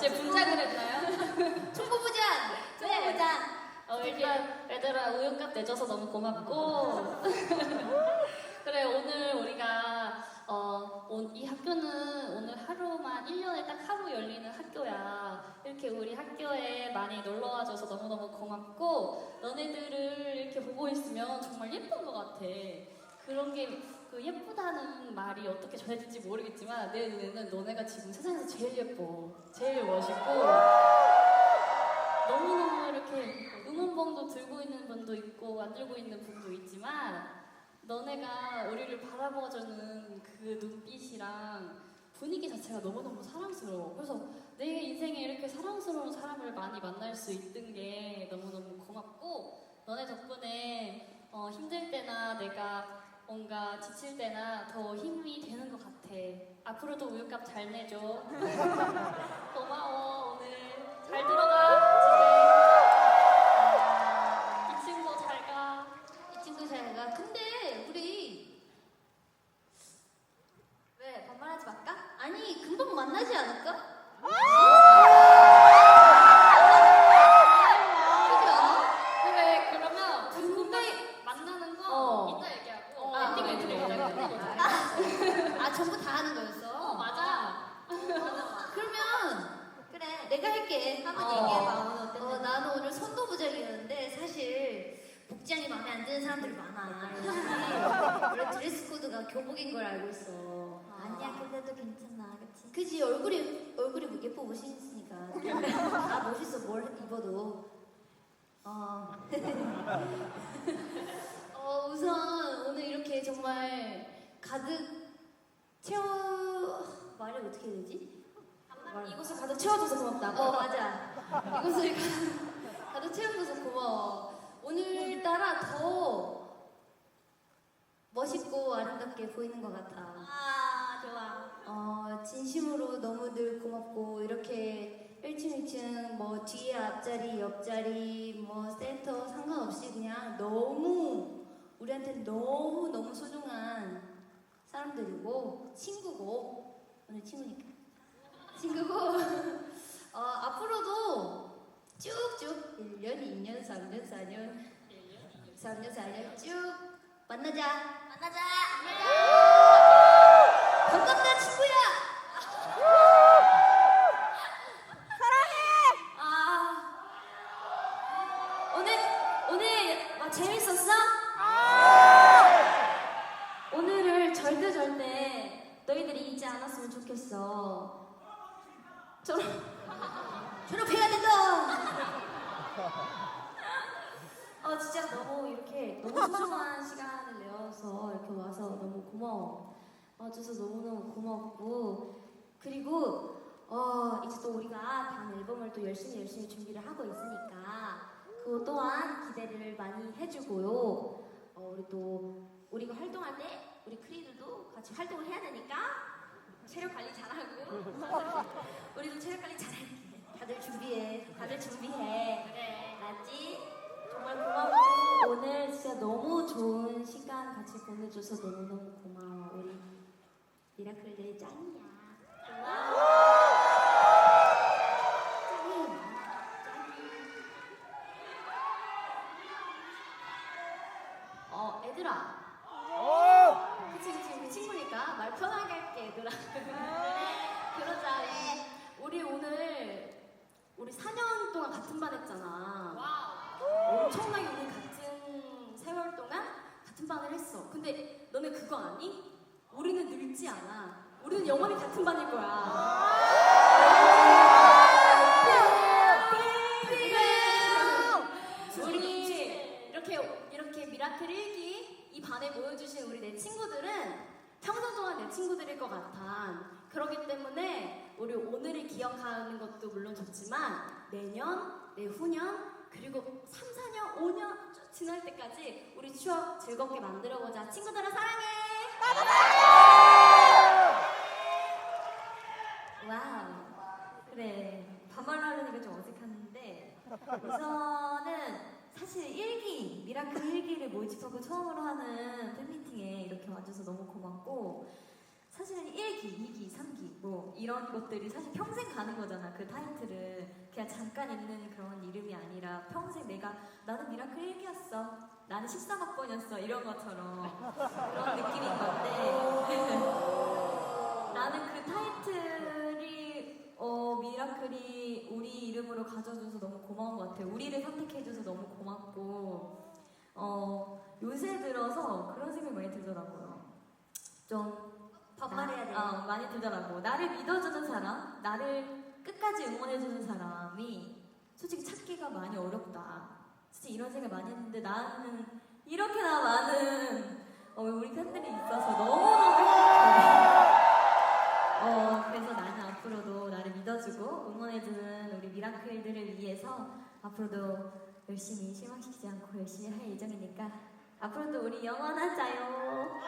이제 분장을 했나요? 총무부장! 네. 총무부장! 어, 일단 얘들아 우유값 내줘서 너무 고맙고 그래 오늘 우리가 어, 온- 이 학교는 오늘 하루만 1년에 딱 하루 열리는 학교야 이렇게 우리 학교에 많이 놀러와줘서 너무너무 고맙고 너네들을 이렇게 보고 있으면 정말 예쁜 것 같아 그런 게 그 예쁘다는 말이 어떻게 전해질지 모르겠지만 내 눈에는 너네가 지금 세상에서 제일 예뻐 제일 멋있고 너무너무 이렇게 응원봉도 들고 있는 분도 있고 안 들고 있는 분도 있지만 너네가 우리를 바라봐주는 그 눈빛이랑 분위기 자체가 너무너무 사랑스러워. 그래서 내 인생에 이렇게 사랑스러운 사람을 많이 만날 수 있는 게 너무너무 고맙고 너네 덕분에 어, 힘들 때나 내가 뭔가 지칠 때나 더 힘이 되는 것 같아. 앞으로도 우유값 잘 내줘. 고마워 오늘 잘 들어가 집에. 이 친구 잘 가. 이 친구 잘 가. 근데 우리 왜 반말하지 말까? 아니 금방 만나지 않을까? 그지 않아? 그래 그러면 궁금해 만나는 거 어. 이따 얘기하고 어, 엔딩 그래, 멘트를 그래, 일단 그래. 끝내보자. 아 전부 다 하는 거였어? 어 맞아. 그러면 그래 내가 할게. 한번 어. 얘기해봐. 오늘 어땠는지 어, 나는 오늘 선도부장이었는데 사실 복장이 마음에 안 드는 사람들이 많아. 역시 원래 드레스 코드가 교복인 걸 알고 있어. 아니야 근데도 괜찮아. 그치? 그지? 얼굴이 얼굴이 예뻐 멋있으니까. 아 멋있어. 뭘 입어도. 어. 어 우선 오늘 이렇게 정말 가득 채워 말을 어떻게 해야 되지? 이곳을 가득 채워줘서 고맙다. 어 맞아. 이곳을 가득, 가득 채워줘서 고마워. 오늘따라 더 멋있고 아름답게 보이는 것 같아. 아 좋아. 어, 진심으로 너무 늘 고맙고 이렇게 1층, 2층 뭐 뒤에 앞자리, 옆자리 뭐 센터 상관없이 그냥 너무 우리한테 너무 너무 소중한 사람들이고 친구고 오늘 친구니까 친구고. 어, 앞으로도 쭉쭉 1년, 2년, 3년, 4년. 3년, 4년 쭉 만나자. 만나자. 반갑다 친구야 아 오늘 오늘 막 재밌었어? 오늘을 절대 절대 너희들이 잊지 않았으면 좋겠어 졸업 졸업해야 된다 어 진짜 너무 이렇게 너무 소중한 시간을 내어서 이렇게 와서 너무 고마워. 와줘서 너무너무 고맙고. 그리고 어 이제 또 우리가 다음 앨범을 또 열심히 열심히 준비를 하고 있으니까 그거 또한 기대를 많이 해주고요. 어 우리 또 우리가 활동할 때 우리 크리들도 같이 활동을 해야 되니까 체력 관리 잘하고 우리도 체력 관리 잘할게. 다들 준비해. 다들 준비해. 그래. 알았지? 정말 고맙고 오늘 진짜 너무 좋은 시간 보내줘서 너무너무 고마워. 우리 미라클들 짱이야. 짱이 어 애들아. 그치 그치. 우리 친구니까 말 편하게 할게 얘들아. 그러자. 우리 오늘 우리 4년 동안 같은 반 했잖아. 엄청나게 우리 같은 세월 동안 같은 반을 했어. 근데 너네 그거 아니? 우리는 늙지 않아. 우리는 영원히 같은 반일 거야. 우리 이렇게 이렇게 미라클 1기 이 반에 모여주신 우리 내 친구들은 평생 동안 내 친구들일 것 같아. 그렇기 때문에 우리 오늘을 기억하는 것도 물론 좋지만 내년, 내후년, 그리고 3, 4년, 5년 쭉 지날 때까지 우리 추억 즐겁게 만들어보자. 친구들아 사랑해! 와우. 그래. 반말로 하려니까 좀 어색한데 우선은 사실 1기, 미라클 1기를 모집하고 처음으로 하는 팬미팅에 이렇게 와줘서 너무 고맙고 사실은 1기, 2기, 3기 뭐 이런 것들이 사실 평생 가는 거잖아. 그 타이틀은 그냥 잠깐 있는 그런 이름이 아니라 평생 내가 나는 미라클 1기였어. 나는 13학번이었어. 이런 것처럼 그런 느낌인 건데 나는 그 타이틀이 어, 미라클이 우리 이름으로 가져줘서 너무 고마운 것 같아요. 우리를 선택해줘서 너무 고맙고 어, 요새 들어서 그런 생각이 많이 들더라고요. 좀 반말해야 돼. 나- 어, 많이 들더라고. 나를 믿어주는 사람, 나를 끝까지 응원해주는 사람이 솔직히 찾기가 많이 어렵다. 진짜 이런 생각 많이 했는데 나는 이렇게나 많은 어, 우리 팬들이 있어서 너무너무 행복해. 어, 그래서 나는 앞으로도 나를 믿어주고 응원해주는 우리 미라클들을 위해서 앞으로도 열심히 실망시키지 않고 열심히 할 예정이니까 앞으로도 우리 영원하자요.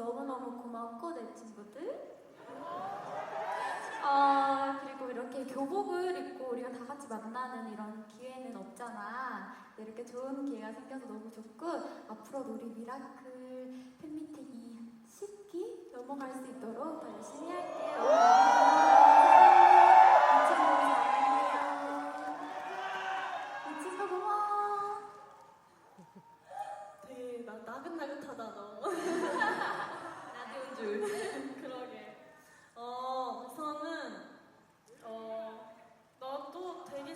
너무너무 고맙고 내 친구들. 어, 그리고 이렇게 교복을 입고 우리가 다 같이 만나는 이런 기회는 없잖아. 근데 이렇게 좋은 기회가 생겨서 너무 좋고 앞으로도 우리 미라클 팬미팅이 10기 넘어갈 수 있도록 더 열심히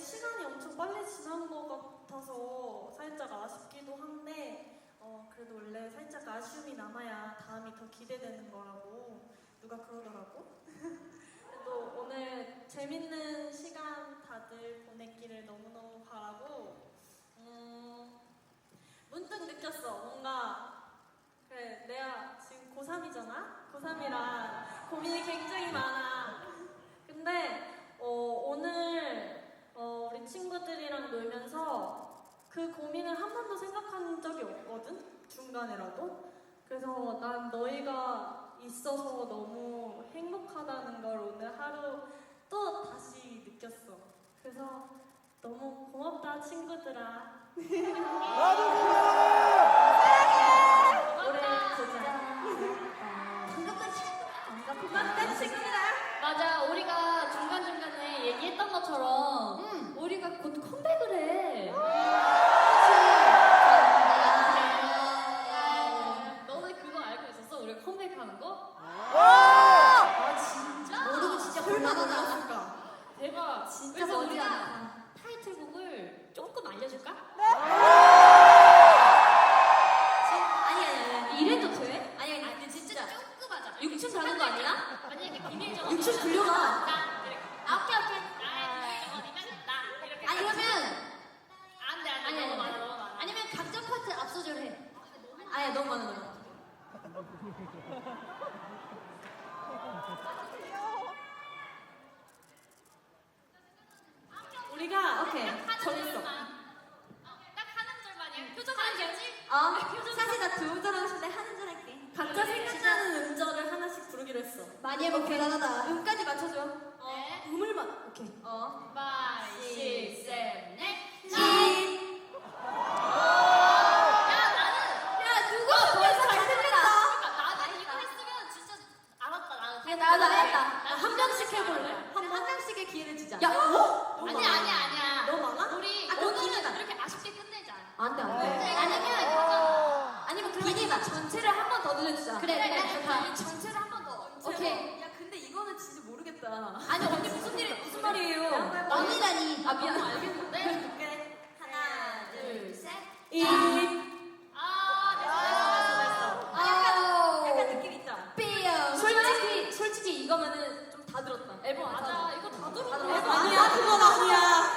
시간이 엄청 빨리 지난 것 같아서 살짝 아쉽기도 한데 어 그래도 원래 살짝 아쉬움이 남아야 다음이 더 기대되는 거라고 누가 그러더라고. 또 오늘 재밌는 시간 다들 보냈기를 너무너무 바라고 음, 문득 느꼈어 뭔가 그래, 내가 지금 고3이잖아? 고3이라 고민이 굉장히 많아. 근데, 어, 오늘, 어, 우리 친구들이랑 놀면서 그 고민을 한 번도 생각한 적이 중간에라도. 그래서 난 너희가 있어서 너무 행복하다는 걸 오늘 하루 또 다시 느꼈어. 그래서 너무 고맙다, 친구들아. 올해 곤란하다. 대박. 진짜 그래서 머리 우리가. 타이틀곡을 조금 알려줄까? 아니 아니 아니. 이래도 돼? 아니 아니. 아니 진짜 조금 하자. 6층 가는 거 아니야? 만약에 비밀 정원. 6층 불려가. 나 이렇게. 아 오케이 오케이. 나의 비밀 정원이면 나 이렇게. 아니 그러면 안돼 안돼 아니, 너무 아니, 많아 너무 많아. 아니면 각자 파트 압소절 해. 아야 너무 많아 너무 많아. 우리가 오케이 정했어. 딱 하는 줄만이야. 표정 알겠지? 어 사실 나 두 음절 하고 싶은데 하는 줄 할게. 각자 생각나는 음절을 하나씩 부르기로 했어. 많이 해볼 대단하다. 음까지 맞춰줘. 네. 음을만. 오케이. 어. 5, 6, 7, 8. 진. 야 나는 야 누가 벌써 잘 들렸다. 그러니까 나는 이거 했으면 진짜 알았다 나는. 야 나도 했다. 한 명씩 해볼래? 한, 한 명씩의 기회를 주자. 야 어? 너무 아니야 많아. 너무 많아? 우리 아, 그럼 오늘은 기회다. 이렇게 아쉽게 끝내자. 안돼 네. 안돼. 아니면 아니면 그러니까 전체를 한 번 더 들려주자. 그래 그래 그래 좋다. 전체를 한 번 더. 오케이. 야 근데 이거는 진짜 모르겠다. 아니 언니 무슨 일 무슨 말이에요? 언니라니. 아 미안. 알겠는데? 오케이. 하나 둘 셋. 이. 아 됐어 됐어 됐어. 아우. 약간 느낌 있다. 삐요. 솔직히 솔직히 이거면은 좀 다 들었다. 앨범 맞아 이거 다 들어. 아니야, 그건 아니야.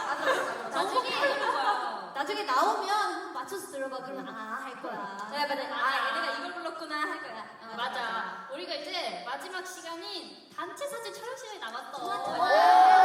나중에 나오면 맞춰서 들어봐 그러면 아 할 거야. 네, 맞아. 아, 불렀구나 할 거야. 어, 맞아. 우리가 이제 마지막 시간인 단체 사진 촬영 시간이 남았어. 좋아, 좋아.